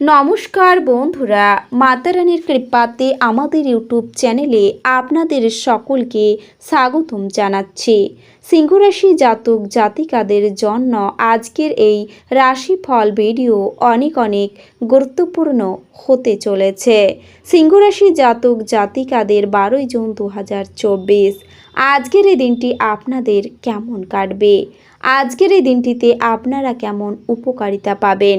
নমস্কার বন্ধুরা মাতারানীর কৃপাতে আমাদের ইউটিউব চ্যানেলে আপনাদের সকলকে স্বাগতম জানাচ্ছি। সিংহরাশি জাতক জাতিকাদের জন্য আজকের এই রাশিফল ভিডিও অনেক অনেক গুরুত্বপূর্ণ হতে চলেছে। সিংহরাশি জাতক জাতিকাদের বারোই জুন দু হাজার চব্বিশ, আজকের এই দিনটি আপনাদের কেমন কাটবে? আজকের এই দিনটিতে আপনারা কেমন উপকারিতা পাবেন?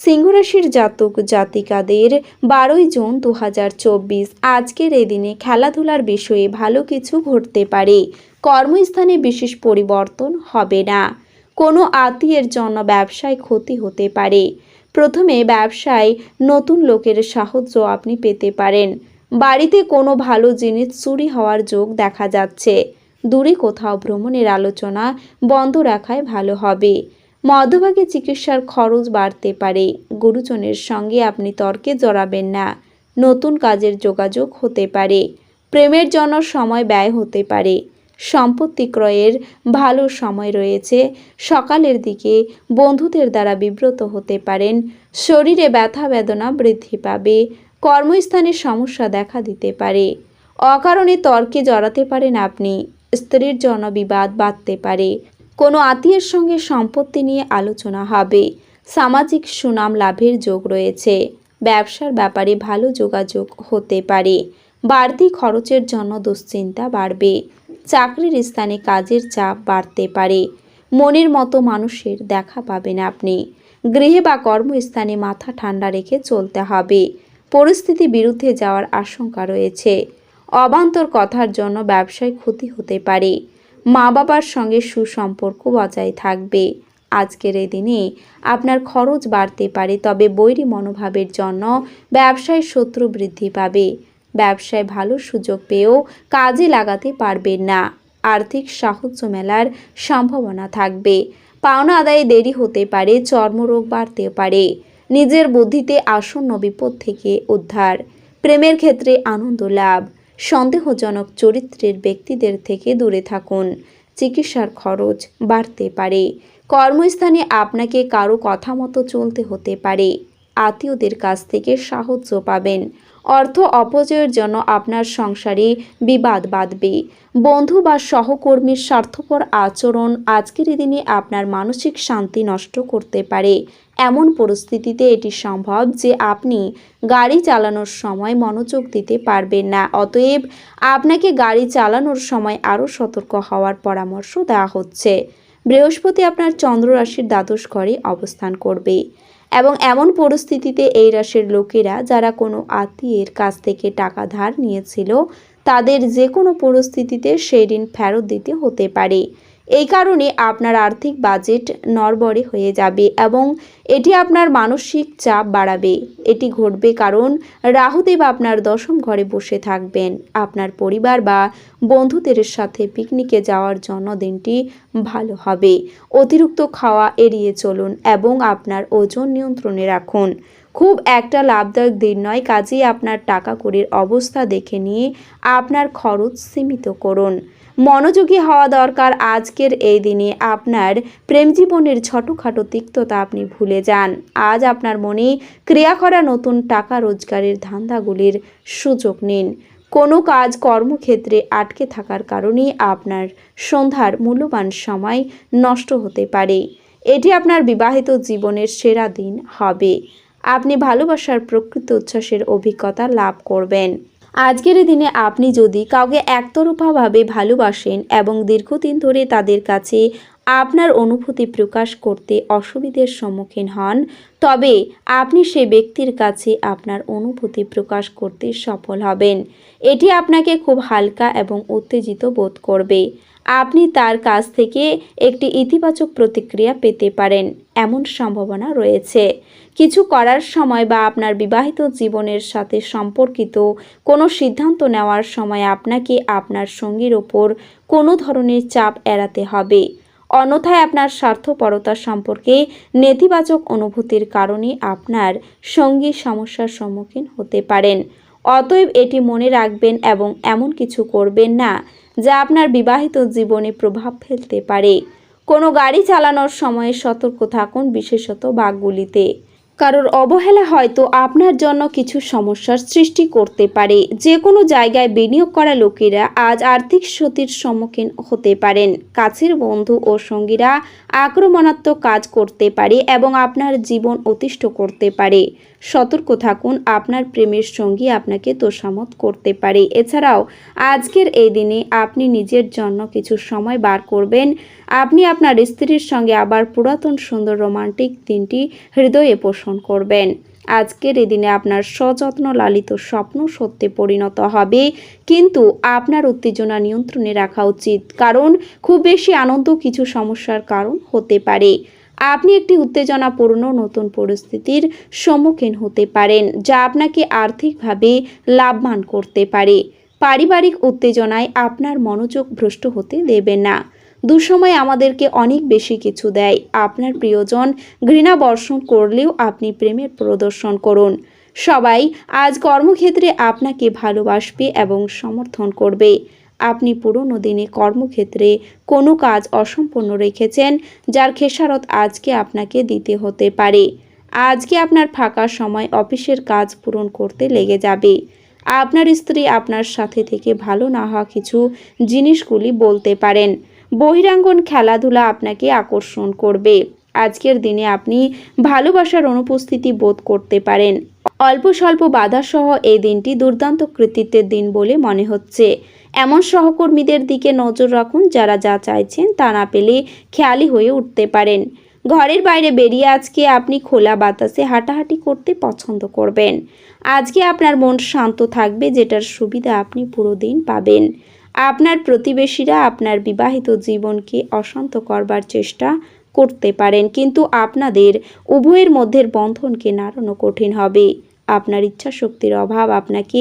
সিংহরাশির জাতক জাতিকাদের বারোই জুন দু হাজার চব্বিশ। আজকের এই দিনে খেলাধুলার বিষয়ে ভালো কিছু ঘটতে পারে। কর্মস্থানে বিশেষ পরিবর্তন হবে না। কোনো আত্মীয়ের জন্য ব্যবসায় ক্ষতি হতে পারে। প্রথমে ব্যবসায় নতুন লোকের সাহায্য আপনি পেতে পারেন। বাড়িতে কোনো ভালো জিনিস চুরি হওয়ার যোগ দেখা যাচ্ছে। দূরে কোথাও ভ্রমণের আলোচনা বন্ধ রাখায় ভালো হবে। মধ্যভাগে চিকিৎসার খরচ বাড়তে পারে। গুরুজনের সঙ্গে আপনি তর্কে জড়াবেন না। নতুন কাজের যোগাযোগ হতে পারে। প্রেমের জন্য সময় ব্যয় হতে পারে। সম্পত্তি ক্রয়ের ভালো সময় রয়েছে। সকালের দিকে বন্ধুদের দ্বারা বিব্রত হতে পারেন। শরীরে ব্যথা বেদনা বৃদ্ধি পাবে। কর্মস্থানে সমস্যা দেখা দিতে পারে। অকারণে তর্কে জড়াতে পারেন আপনি। স্ত্রীর জন্য বিবাদ বাঁধতে পারে। কোনো আত্মীয়ের সঙ্গে সম্পত্তি নিয়ে আলোচনা হবে। সামাজিক সুনাম লাভের যোগ রয়েছে। ব্যবসার ব্যাপারে ভালো যোগাযোগ হতে পারে। বাড়তি খরচের জন্য দুশ্চিন্তা বাড়বে। চাকরির স্থানে কাজের চাপ বাড়তে পারে। মনের মতো মানুষের দেখা পাবেন আপনি। গৃহে বা কর্মস্থানে মাথা ঠান্ডা রেখে চলতে হবে। পরিস্থিতি বিরুদ্ধে যাওয়ার আশঙ্কা রয়েছে। অবান্তর কথার জন্য ব্যবসায় ক্ষতি হতে পারে। মা বাবার সঙ্গে সুসম্পর্ক বজায় থাকবে। আজকের এই দিনে আপনার খরচ বাড়তে পারে, তবে বৈরী মনোভাবের জন্য ব্যবসায় শত্রু বৃদ্ধি পাবে। ব্যবসায় ভালো সুযোগ পেয়েও কাজে লাগাতে পারবেন না। আর্থিক সাহায্য মেলার সম্ভাবনা থাকবে। পাওনা আদায়ে দেরি হতে পারে, চর্মরোগ বাড়তে পারে। নিজের বুদ্ধিতে আসন্ন বিপদ থেকে উদ্ধার। প্রেমের ক্ষেত্রে আনন্দ লাভ। সন্দেহজনক চরিত্রের ব্যক্তিদের থেকে দূরে থাকুন। চিকিৎসার খরচ বাড়তে পারে। কর্মস্থানে আপনাকে কারও কথা মতো চলতে হতে পারে। আত্মীয়দের কাছ থেকে সাহায্য পাবেন। অর্থ অপচয়ের জন্য আপনার সংসারে বিবাদ বাঁধবে। বন্ধু বা সহকর্মীর স্বার্থপর আচরণ আজকের দিনে আপনার মানসিক শান্তি নষ্ট করতে পারে। এমন পরিস্থিতিতে এটি সম্ভব যে আপনি গাড়ি চালানোর সময় মনোযোগ দিতে পারবেন না। অতএব আপনাকে গাড়ি চালানোর সময় আরও সতর্ক হওয়ার পরামর্শ দেওয়া হচ্ছে। বৃহস্পতি আপনার চন্দ্র রাশির দ্বাদশ ঘরে অবস্থান করবে এবং এমন পরিস্থিতিতে এই রাশির লোকেরা যারা কোনো আত্মীয়ের কাছ থেকে টাকা ধার নিয়েছিল, তাদের যে কোনো পরিস্থিতিতে সেই ঋণ ফেরত দিতে হতে পারে। এই কারণে আপনার আর্থিক বাজেট নড়বড়ে হয়ে যাবে এবং এটি আপনার মানসিক চাপ বাড়াবে। এটি ঘটবে কারণ রাহুদেব আপনার দশম ঘরে বসে থাকবেন। আপনার পরিবার বা বন্ধুদের সাথে পিকনিকে যাওয়ার জন্য দিনটি ভালো হবে। অতিরিক্ত খাওয়া এড়িয়ে চলুন এবং আপনার ওজন নিয়ন্ত্রণে রাখুন। খুব একটা লাভদায়ক দিন নয়। কাজেই আপনার টাকা কড়ির অবস্থা দেখে নিয়ে আপনার খরচ সীমিত করুন। মনোযোগী হওয়া দরকার আজকের এই দিনে। আপনার প্রেম জীবনের ছোটোখাটো তিক্ততা আপনি ভুলে যান। আজ আপনার মনে ক্রিয়া করা নতুন টাকা রোজগারের ধান্দাগুলির সুযোগ নিন। কোনো কাজ, কর্মক্ষেত্রে আটকে থাকার কারণেই আপনার সন্ধ্যার মূল্যবান সময় নষ্ট হতে পারে। এটি আপনার বিবাহিত জীবনের সেরা দিন হবে। আপনি ভালোবাসার প্রকৃত উচ্ছ্বাসের অভিজ্ঞতা লাভ করবেন। আজকের দিনে আপনি যদি কাউকে একতরফাভাবে ভালোবাসেন এবং দীর্ঘদিন ধরে তাদের কাছে আপনার অনুভূতি প্রকাশ করতে অসুবিধার সম্মুখীন হন, তবে আপনি সে ব্যক্তির কাছে আপনার অনুভূতি প্রকাশ করতে সফল হবেন। এটি আপনাকে খুব হালকা এবং উত্তেজিত বোধ করবে। আপনি তার কাছ থেকে একটি ইতিবাচক প্রতিক্রিয়া পেতে পারেন, এমন সম্ভাবনা রয়েছে। কিছু করার সময় বা আপনার বিবাহিত জীবনের সাথে সম্পর্কিত কোনো সিদ্ধান্ত নেওয়ার সময় আপনাকে আপনার সঙ্গীর ওপর কোনো ধরনের চাপ এড়াতে হবে। অন্যথায় আপনার স্বার্থপরতা সম্পর্কে নেতিবাচক অনুভূতির কারণে আপনার সঙ্গী সমস্যার সম্মুখীন হতে পারেন। অতএব এটি মনে রাখবেন এবং এমন কিছু করবেন না, যা আপনার বিবাহিত জীবনে প্রভাব ফেলতে পারে। কোনো গাড়ি চালানোর সময় সতর্ক থাকুন বিশেষত বাঘগুলিতে। কারোর অবহেলা হয়তো আপনার জন্য কিছু সমস্যার সৃষ্টি করতে পারে। যে কোনো জায়গায় বিনিয়োগ করা লোকেরা আজ আর্থিক ক্ষতির সম্মুখীন হতে পারেন। কাছের বন্ধু ও সঙ্গীরা আক্রমণাত্মক কাজ করতে পারে এবং আপনার জীবন অতিষ্ঠ করতে পারে। সতর্ক থাকুন, আপনার প্রেমের সঙ্গী আপনাকে তোষামত করতে পারে। এছাড়াও, আজকের এই দিনে আপনি নিজের জন্য কিছু সময় বার করবেন। আপনি আপনার স্ত্রীর সঙ্গে আবার পুরাতন সুন্দর রোমান্টিক দিনটি হৃদয়ে পোষণ করবেন। আজকের এই দিনে আপনার সযত্ন লালিত স্বপ্ন সত্যে পরিণত হবে। কিন্তু আপনার উত্তেজনা নিয়ন্ত্রণে রাখা উচিত, কারণ খুব বেশি আনন্দ কিছু সমস্যার কারণ হতে পারে। আপনি একটি উত্তেজনাপূর্ণ নতুন পরিস্থিতির সম্মুখীন হতে পারেন, যা আপনাকে আর্থিকভাবে লাভবান করতে পারে। পারিবারিক উত্তেজনায় আপনার মনোযোগ ভ্রষ্ট হতে দেবেন না। দুসময় আমাদেরকে অনেক বেশি কিছু দেয়। আপনার প্রিয়জন ঘৃণা বর্ষণ করলেও আপনি প্রেমের প্রদর্শন করুন। সবাই আজ কর্মক্ষেত্রে আপনাকে ভালোবাসবে এবং সমর্থন করবে। আপনি পুরনো দিনে কর্মক্ষেত্রে কোনো কাজ অসম্পূর্ণ রেখেছেন, যার খেসারত আজকে আপনাকে দিতে হতে পারে। আজকে আপনার ফাঁকা সময় অফিসের কাজ পূরণ করতে লেগে যাবে। আপনার স্ত্রী আপনার সাথে থেকে ভালো না হওয়া কিছু জিনিসগুলি বলতে পারেন। বহিরাঙ্গন খেলাধুলা আপনাকে আকর্ষণ করবে। আজকের দিনে আপনি ভালোবাসার অনুপস্থিতি বোধ করতে পারেন। অল্প স্বল্প বাধাসহ এই দিনটি দুর্দান্ত কৃতিত্বের দিন বলে মনে হচ্ছে। এমন সহকর্মীদের দিকে নজর রাখুন যারা যা চাইছেন তা না পেলে খেয়ালি হয়ে উঠতে পারেন। ঘরের বাইরে বেরিয়ে আজকে আপনি খোলা বাতাসে হাঁটাহাঁটি করতে পছন্দ করবেন। আজকে আপনার মন শান্ত থাকবে, যেটার সুবিধা আপনি পুরো দিন পাবেন। আপনার প্রতিবেশীরা আপনার বিবাহিত জীবনকে অশান্ত করবার চেষ্টা করতে পারেন, কিন্তু আপনাদের উভয়ের মধ্যের বন্ধনকে নাড়ানো কঠিন হবে। আপনার ইচ্ছা শক্তির অভাব আপনাকে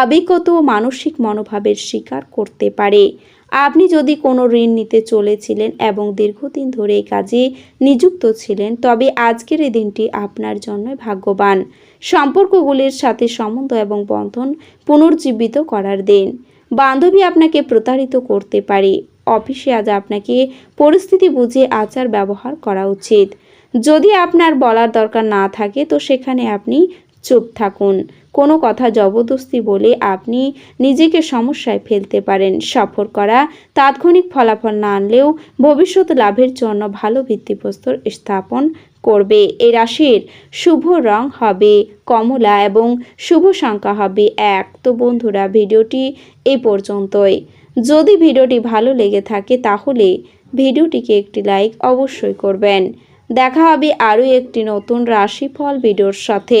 আবেগত মানসিক মনোভাবের শিকার করতে পারে। আপনি যদি কোনো ঋণ নিতে চলেছিলেন এবং দীর্ঘদিন ধরে এই কাজে নিযুক্ত ছিলেন, তবে আজকের এই দিনটি আপনার জন্য ভাগ্যবান। সম্পর্কগুলির সাথে সম্বন্ধ এবং বন্ধন পুনর্জীবিত করার দিন। বান্ধবী আপনাকে প্রতারিত করতে পারে। অফিসে আজ আপনাকে পরিস্থিতি বুঝে আচার ব্যবহার করা উচিত। যদি আপনার বলার দরকার না থাকে, তো সেখানে আপনি চুপ থাকুন। কোনো কথা জবরদস্তি বলে আপনি নিজেকে সমস্যায় ফেলতে পারেন। সফর করা, তাৎক্ষণিক ফলাফল না আনলেও ভবিষ্যৎ লাভের জন্য ভালো ভিত্তিপ্রস্তর স্থাপন করবে। এ রাশির শুভ রং হবে কমলা এবং শুভ সংখ্যা হবে এক। তো বন্ধুরা, ভিডিওটি এই পর্যন্তই। যদি ভিডিওটি ভালো লেগে থাকে তাহলে ভিডিওটিকে একটি লাইক অবশ্যই করবেন। দেখা হবে আরও একটি নতুন রাশিফল ভিডিওর সাথে।